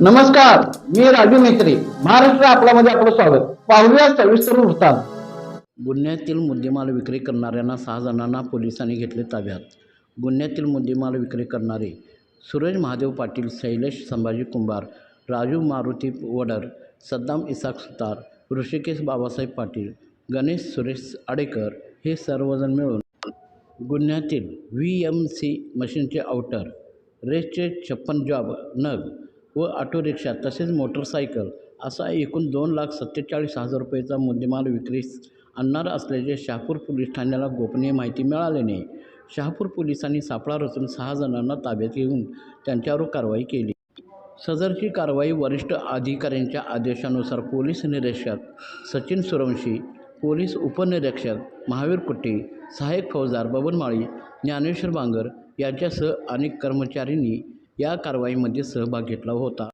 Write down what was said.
नमस्कार मी राजू मेत्री महाराष्ट्र आपल्यामध्ये आपलं स्वागत. पाहूया सविस्तर वृत्तांत. गुन्ह्यातील मुद्देमाल विक्री करणाऱ्यांना सहा जणांना पोलिसांनी घेतले ताब्यात. गुन्ह्यातील मुद्देमाल विक्री करणारे सूरज महादेव पाटील शैलेश संभाजी कुंभार राजू मारुती वडर सद्दाम इसाक सुतार ऋषिकेश बाबासाहेब पाटील गणेश सुरेश आडेकर हे सर्वजण मिळून गुन्ह्यातील व्ही एम सी मशीनचे आउटर रेसचे छप्पन जॉब नग व ऑटो रिक्षा तसेच मोटरसायकल असा एकूण दोन लाख सत्तेचाळीस हजार रुपयेचा मुद्देमाल विक्रीस आणणार असल्याचे शहापूर पोलीस ठाण्याला गोपनीय माहिती मिळाल्याने शहापूर पोलिसांनी सापळा रचून सहा जणांना ताब्यात घेऊन त्यांच्यावर कारवाई केली. सदरची कारवाई वरिष्ठ अधिकाऱ्यांच्या आदेशानुसार पोलीस निरीक्षक सचिन सुरवंशी पोलीस उपनिरीक्षक महावीर कुट्टे सहाय्यक फौजदार बबनमाळी ज्ञानेश्वर बांगर यांच्यासह अनेक कर्मचाऱ्यांनी या कारवाईमध्ये सहभाग घेतला होता.